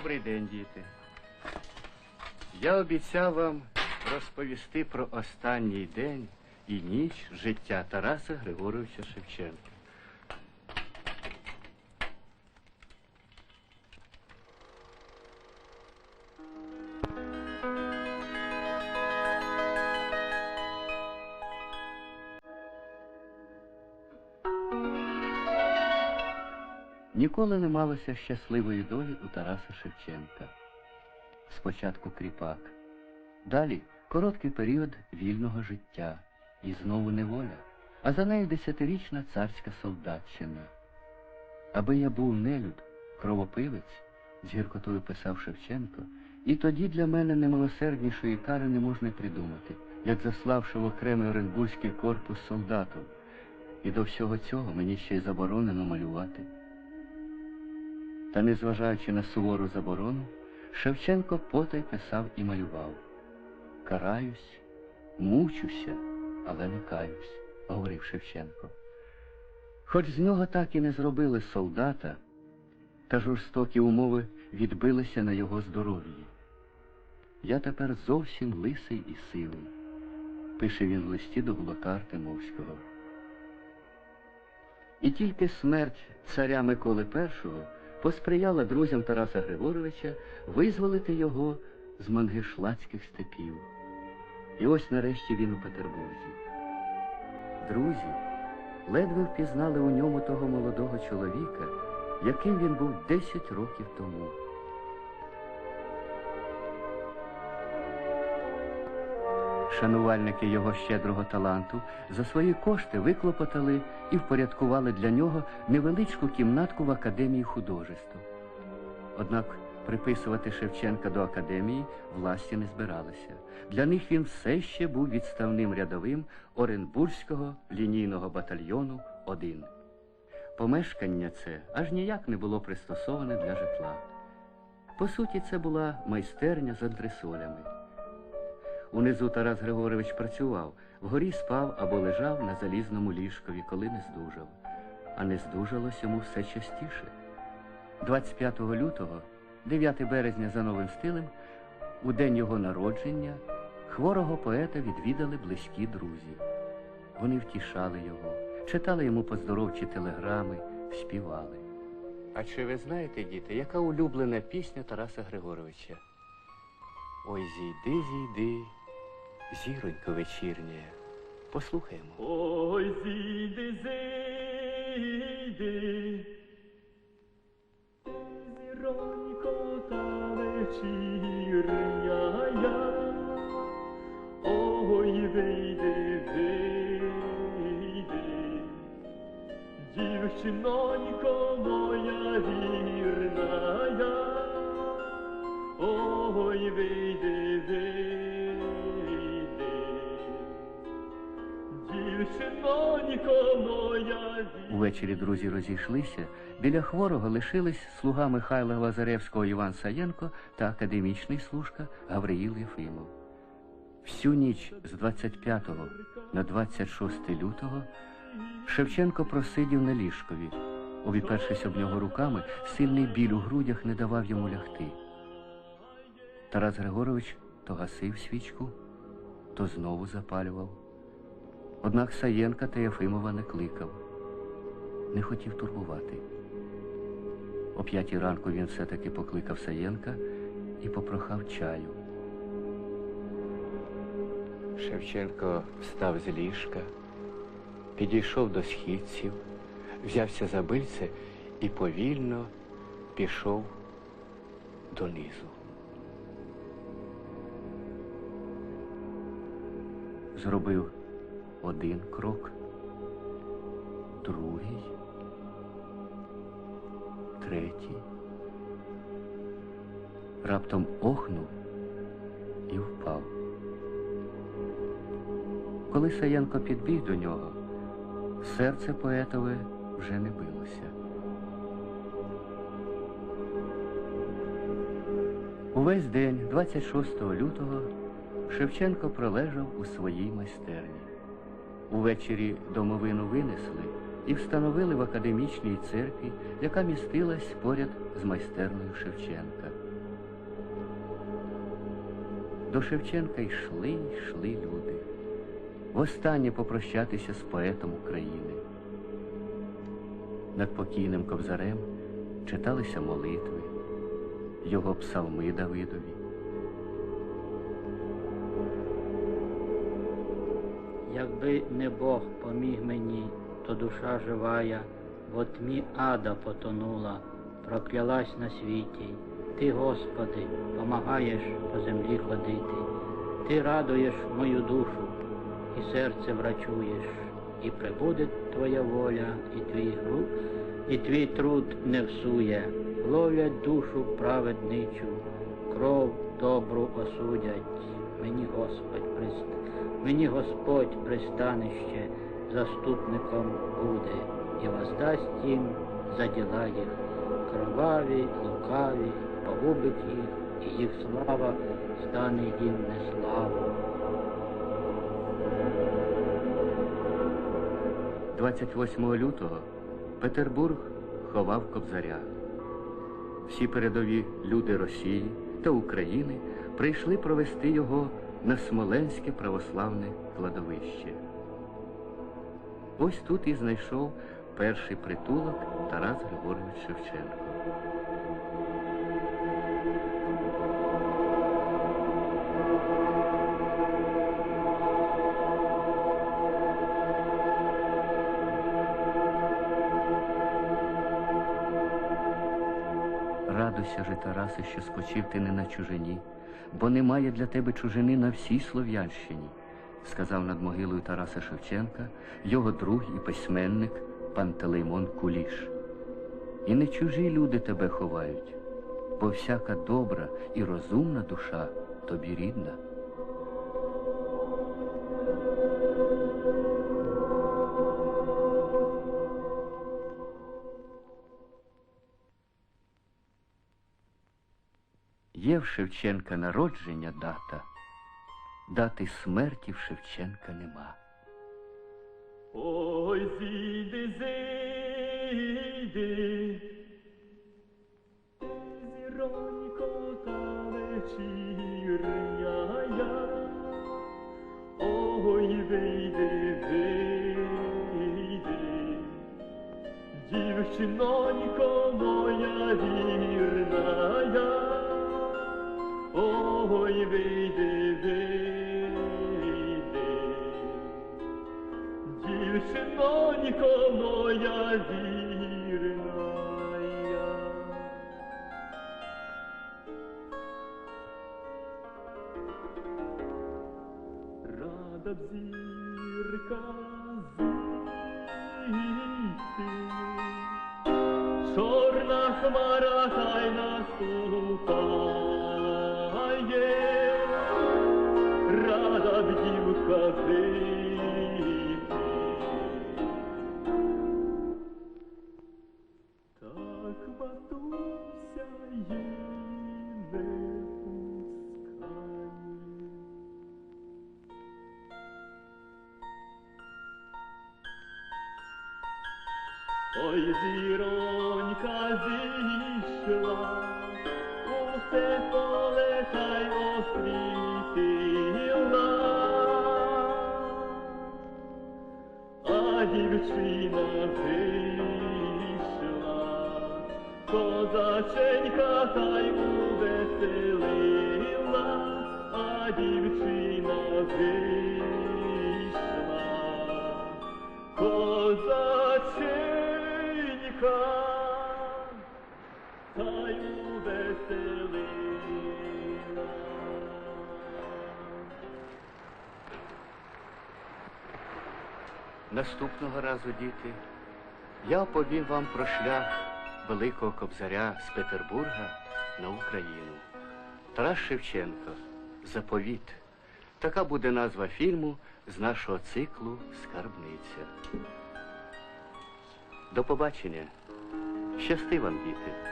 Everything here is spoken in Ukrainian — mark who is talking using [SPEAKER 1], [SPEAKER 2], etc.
[SPEAKER 1] Добрий день, діти. Я обіцяв вам розповісти про останній день і ніч життя Тараса Григоровича Шевченка. Ніколи не малося щасливої долі у Тараса Шевченка. Спочатку кріпак, далі короткий період вільного життя і знову неволя, а за нею десятирічна царська солдатщина. Аби я був нелюд, кровопивець, з гіркотою писав Шевченко, і тоді для мене немилосерднішої кари не можна придумати, як заславши в окремий Оренбурзький корпус солдатів. І до всього цього мені ще й заборонено малювати. Та незважаючи на сувору заборону, Шевченко потай писав і малював. Караюсь, мучуся, але не каюсь, говорив Шевченко. Хоч з нього так і не зробили солдата, та жорстокі умови відбилися на його здоров'ї. Я тепер зовсім лисий і сивий, пише він в листі до Гулака Артемовського. І тільки смерть царя Миколи І посприяла друзям Тараса Григоровича визволити його з мангишлацьких степів. І ось нарешті він у Петербурзі. Друзі ледве впізнали у ньому того молодого чоловіка, яким він був 10 років тому. Шанувальники його щедрого таланту за свої кошти виклопотали і впорядкували для нього невеличку кімнатку в Академії художеств. Однак приписувати Шевченка до академії власті не збиралися. Для них він все ще був відставним рядовим Оренбурзького лінійного батальйону 1. Помешкання це аж ніяк не було пристосоване для житла. По суті, це була майстерня з антресолями. Унизу Тарас Григорович працював, вгорі спав або лежав на залізному ліжкові, коли не здужав. А не здужалось йому все частіше. 25 лютого, 9 березня за новим стилем, у день його народження, хворого поета відвідали близькі друзі. Вони втішали його, читали йому поздоровчі телеграми, співали. А чи ви знаєте, діти, яка улюблена пісня Тараса Григоровича? Ой, зійди, зійди, зіронько вечірня. Послухаємо.
[SPEAKER 2] Ой, зійди, зійди, зіронько та вечірня. Ой, вийди, вийди, дівчинонько моя вірна. Ой, вийди,
[SPEAKER 1] Увечері друзі розійшлися. Біля хворого лишились слуга Михайла Лазаревського Іван Саєнко та академічний служка Гавриїл Єфимов. Всю ніч з 25 на 26 лютого Шевченко просидів на ліжкові. Обіпершись об нього руками, сильний біль у грудях не давав йому лягти. Тарас Григорович то гасив свічку, то знову запалював. Однак Саєнка та Єфимова не кликав, не хотів турбувати. О п'ятій ранку він все-таки покликав Саєнка і попрохав чаю. Шевченко встав з ліжка, підійшов до східців, взявся за бильце і повільно пішов донизу. Зробив один крок, другий, третій. Раптом охнув і впав. Коли Саєнко підбіг до нього, серце поетове вже не билося. Увесь день, 26 лютого, Шевченко пролежав у своїй майстерні. Увечері домовину винесли і встановили в академічній церкві, яка містилась поряд з майстерною Шевченка. До Шевченка йшли, йшли люди. Востаннє попрощатися з поетом України. Над покійним кобзарем читалися молитви, його псалми Давидові.
[SPEAKER 3] Якби не Бог поміг мені, то душа живая, в тьмі ада потонула, проклялась на світі. Ти, Господи, помагаєш по землі ходити, Ти радуєш мою душу і серце врачуєш, і прибуде Твоя воля, і твій гру, і твій труд не всує, ловлять душу праведничу, кров добру осудять. Мені Господь прист, мені Господь пристанище заступником буде і воздасть їм за діла їх, кроваві, лукаві, погубить їх, і їх слава стане їм неславу.
[SPEAKER 1] 28 лютого Петербург ховав кобзаря. Всі передові люди Росії та України прийшли провести його на Смоленське православне кладовище. Ось тут і знайшов перший притулок Тарас Григорович Шевченко. Радуйся же, Тарасе, що спочив ти не на чужині, бо немає для тебе чужини на всій Слов'янщині, сказав над могилою Тараса Шевченка його друг і письменник Пантелеймон Куліш. І не чужі люди тебе ховають, бо всяка добра і розумна душа тобі рідна. В Шевченка народження дата, дати смерті в Шевченка нема.
[SPEAKER 2] Ой, зійди, зійди, зіронько та вечірняя, ой, вийди, вийди, дівчинонько ой, вийди, вийди. Дівчинонько моя вірная. Рада б зірка зійти, чорна хмара хай наступає, рада б дівка вийти. А вийшла, козаченька хай увеселила, а дівчина вийшла. Козаченька, та й увеселила.
[SPEAKER 1] Наступного разу, діти, я оповім вам про шлях Великого Кобзаря з Петербурга на Україну. Тарас Шевченко. Заповіт. Така буде назва фільму з нашого циклу Скарбниця. До побачення. Щасти вам, діти.